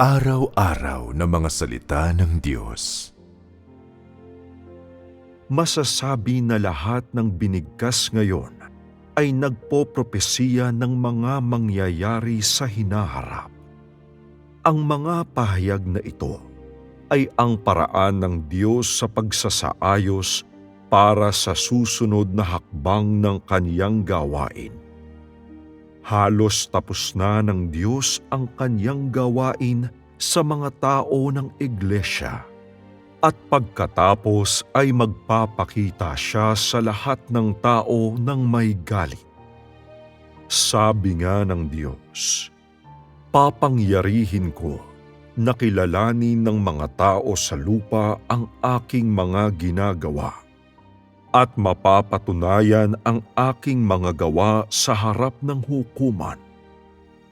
Araw-araw na mga salita ng Diyos. masasabi na lahat ng binigkas ngayon ay nagpopropesiya ng mga mangyayari sa hinaharap. Ang mga pahayag na ito ay ang paraan ng Diyos sa pagsasaayos para sa susunod na hakbang ng kaniyang gawain. Halos tapos na ng Diyos ang kaniyang gawain sa mga tao ng iglesia at pagkatapos ay magpapakita siya sa lahat ng tao ng may galit. Sabi nga ng Diyos, Papangyarihin ko na kilalanin ng mga tao sa lupa ang aking mga ginagawa at mapapatunayan ang aking mga gawa sa harap ng hukuman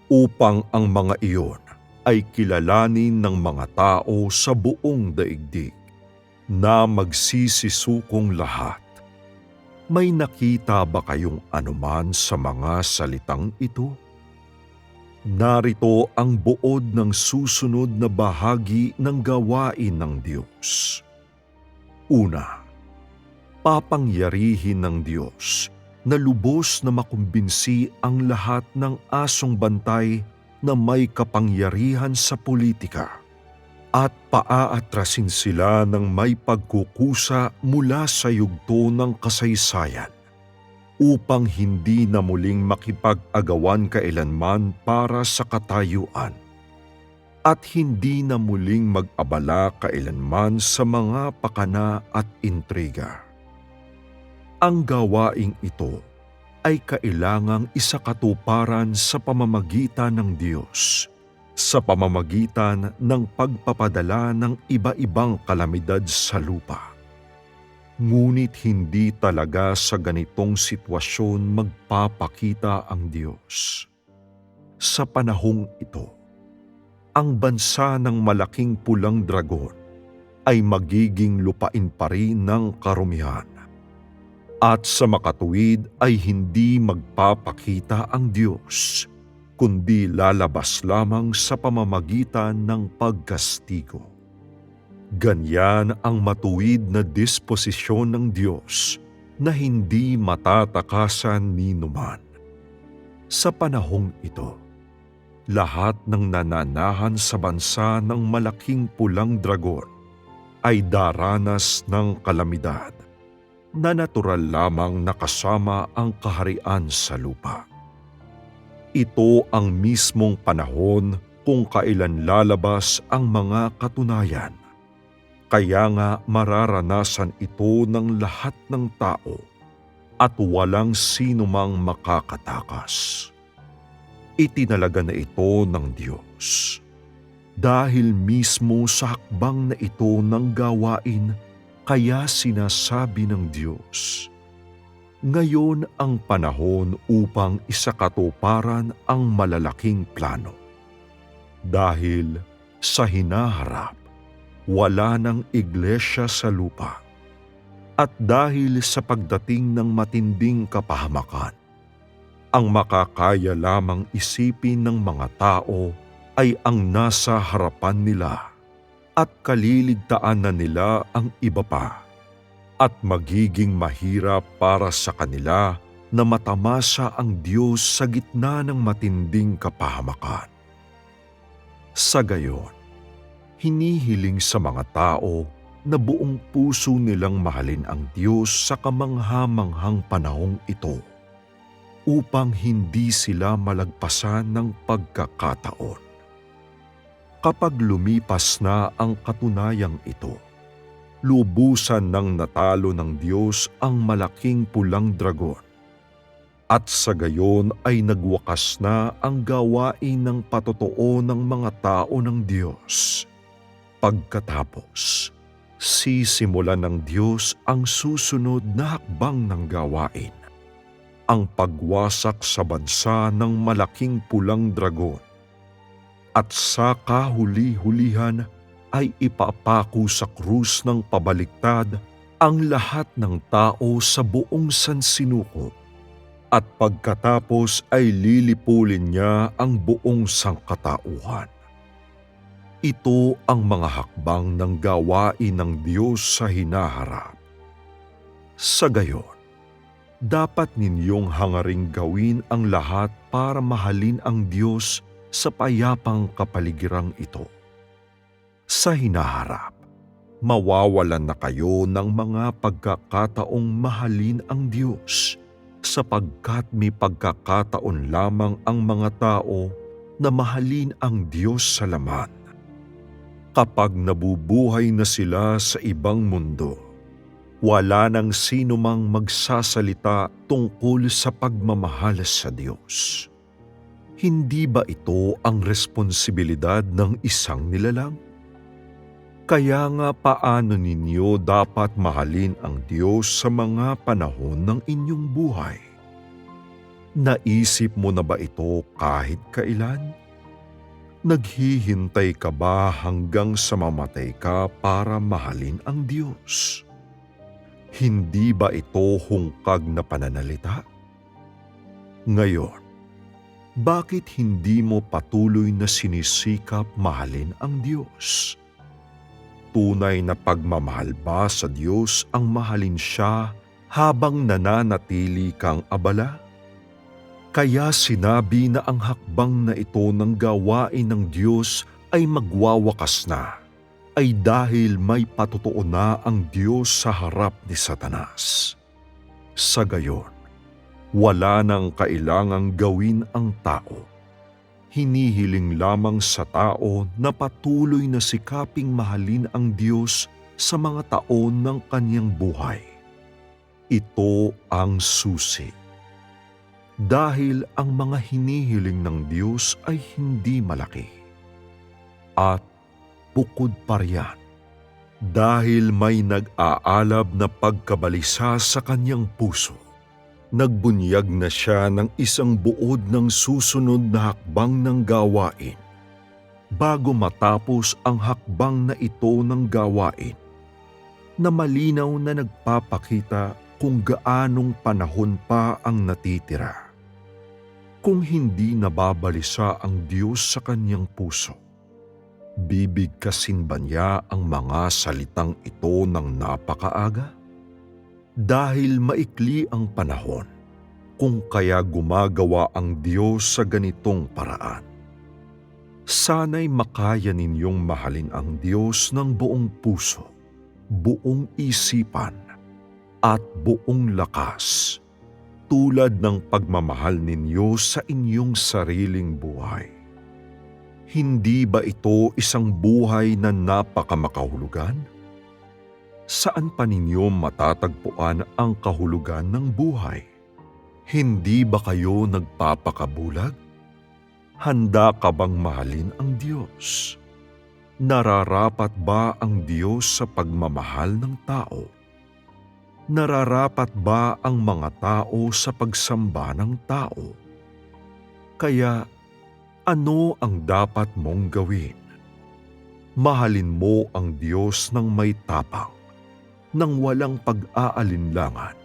upang ang mga iyon ay kilalanin ng mga tao sa buong daigdig na magsisisukong lahat. May nakita ba kayong anuman sa mga salitang ito? Narito ang buod ng susunod na bahagi ng gawain ng Diyos. Una, papangyarihin ng Diyos na lubos na makumbinsi ang lahat ng asong bantay na may kapangyarihan sa politika at paaatrasin sila ng may pagkukusa mula sa yugto ng kasaysayan upang hindi na muling makipag-agawan kailanman para sa katayuan at hindi na muling mag-abala kailanman sa mga pakana at intriga. Ang gawaing ito ay kailangang isakatuparan sa pamamagitan ng Diyos sa pamamagitan ng pagpapadala ng iba-ibang kalamidad sa lupa. Ngunit hindi talaga sa ganitong sitwasyon magpapakita ang Diyos. Sa panahong ito, ang bansa ng malaking pulang dragon ay magiging lupain pa rin ng karumihan. At sa makatuwid ay hindi magpapakita ang Diyos kundi lalabas lamang sa pamamagitan ng pagkastigo. Ganyan ang matuwid na disposisyon ng Diyos na hindi matatakasan ni numan. Sa panahong ito, lahat ng nananahan sa bansa ng malaking pulang dragon ay daranas ng kalamidad na natural lamang nakasama ang kaharian sa lupa ito ang mismong panahon kung kailan lalabas ang mga katunayan. Kaya nga mararanasan ito ng lahat ng tao at walang sino mang makakatakas. Itinalaga na ito ng Diyos. Dahil mismo sa hakbang na ito ng gawain, kaya sinasabi ng Diyos, ngayon ang panahon upang isakatuparan ang malalaking plano. Dahil sa hinaharap, wala ng iglesia sa lupa. At dahil sa pagdating ng matinding kapahamakan, ang makakaya lamang isipin ng mga tao ay ang nasa harapan nila at kaliligtaan na nila ang iba pa at magiging mahirap para sa kanila na matamasa ang Diyos sa gitna ng matinding kapahamakan. Sa gayon, hinihiling sa mga tao na buong puso nilang mahalin ang Diyos sa kamanghamanghang panahong ito upang hindi sila malagpasan ng pagkakataon. Kapag lumipas na ang katunayang ito, lubusan ng natalo ng Diyos ang malaking pulang dragon. At sa gayon ay nagwakas na ang gawain ng patotoo ng mga tao ng Diyos. Pagkatapos, sisimulan ng Diyos ang susunod na hakbang ng gawain. Ang pagwasak sa bansa ng malaking pulang dragon. At sa kahuli-hulihan ay ipapako sa krus ng pabaliktad ang lahat ng tao sa buong sansinuko at pagkatapos ay lilipulin niya ang buong sangkatauhan. Ito ang mga hakbang ng gawain ng Diyos sa hinaharap. Sa gayon, dapat ninyong hangaring gawin ang lahat para mahalin ang Diyos sa payapang kapaligirang ito. Sa hinaharap, mawawalan na kayo ng mga pagkakataong mahalin ang Diyos sapagkat may pagkakataon lamang ang mga tao na mahalin ang Diyos sa laman. Kapag nabubuhay na sila sa ibang mundo, wala nang sino mang magsasalita tungkol sa pagmamahal sa Diyos. Hindi ba ito ang responsibilidad ng isang nilalang? Kaya nga paano ninyo dapat mahalin ang Diyos sa mga panahon ng inyong buhay? Naisip mo na ba ito kahit kailan? Naghihintay ka ba hanggang sa mamatay ka para mahalin ang Diyos? Hindi ba ito hungkag na pananalita? Ngayon, bakit hindi mo patuloy na sinisikap mahalin ang Diyos? Tunay na pagmamahal ba sa Diyos ang mahalin siya habang nananatili kang abala? Kaya sinabi na ang hakbang na ito ng gawain ng Diyos ay magwawakas na, ay dahil may patotoo na ang Diyos sa harap ni Satanas. Sa gayon, wala nang kailangang gawin ang tao. Hinihiling lamang sa tao na patuloy na sikaping mahalin ang Diyos sa mga taon ng kanyang buhay. Ito ang susi dahil ang mga hinihiling ng Diyos ay hindi malaki. At bukod pa riyan, dahil may nag-aalab na pagkabalisa sa kanyang puso, nagbunyag na siya ng isang buod ng susunod na hakbang ng gawain. Bago matapos ang hakbang na ito ng gawain, na malinaw na nagpapakita kung gaanong panahon pa ang natitira kung hindi nababalisa ang Diyos sa kanyang puso. Bibigkasin ba niya ang mga salitang ito ng napakaaga? Dahil maikli ang panahon, kung kaya gumagawa ang Diyos sa ganitong paraan. Sana'y makaya ninyong mahalin ang Diyos ng buong puso, buong isipan, at buong lakas tulad ng pagmamahal ninyo sa inyong sariling buhay. Hindi ba ito isang buhay na napakamakahulugan? Saan pa ninyo matatagpuan ang kahulugan ng buhay? Hindi ba kayo nagpapakabulag? Handa ka bang mahalin ang Diyos? Nararapat ba ang Diyos sa pagmamahal ng tao? nararapat ba ang mga tao sa pagsamba ng tao? Kaya ano ang dapat mong gawin? Mahalin mo ang Diyos ng may tapang, ng walang pag-aalinlangan,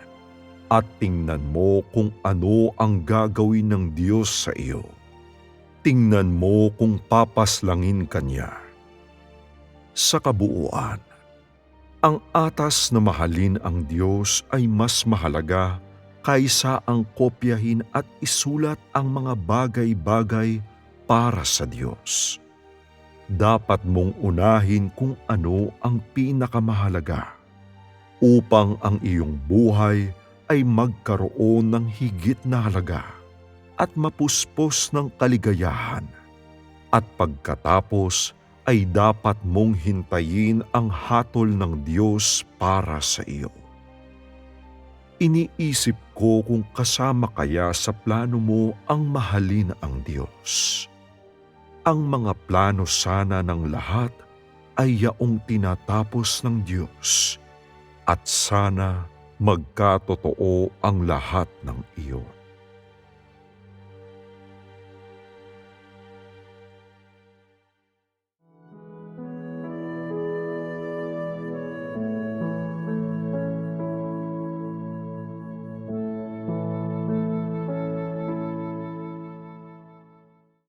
at tingnan mo kung ano ang gagawin ng Diyos sa iyo. Tingnan mo kung papaslangin ka niya. Sa kabuuan, ang atas na mahalin ang Diyos ay mas mahalaga kaysa ang kopyahin at isulat ang mga bagay-bagay para sa Diyos. Dapat mong unahin kung ano ang pinakamahalaga upang ang iyong buhay ay magkaroon ng higit na halaga at mapuspos ng kaligayahan at pagkatapos ay dapat mong hintayin ang hatol ng Diyos para sa iyo. Iniisip ko kung kasama kaya sa plano mo ang mahalin ang Diyos. Ang mga plano sana ng lahat ay yaong tinatapos ng Diyos at sana magkatotoo ang lahat ng iyon.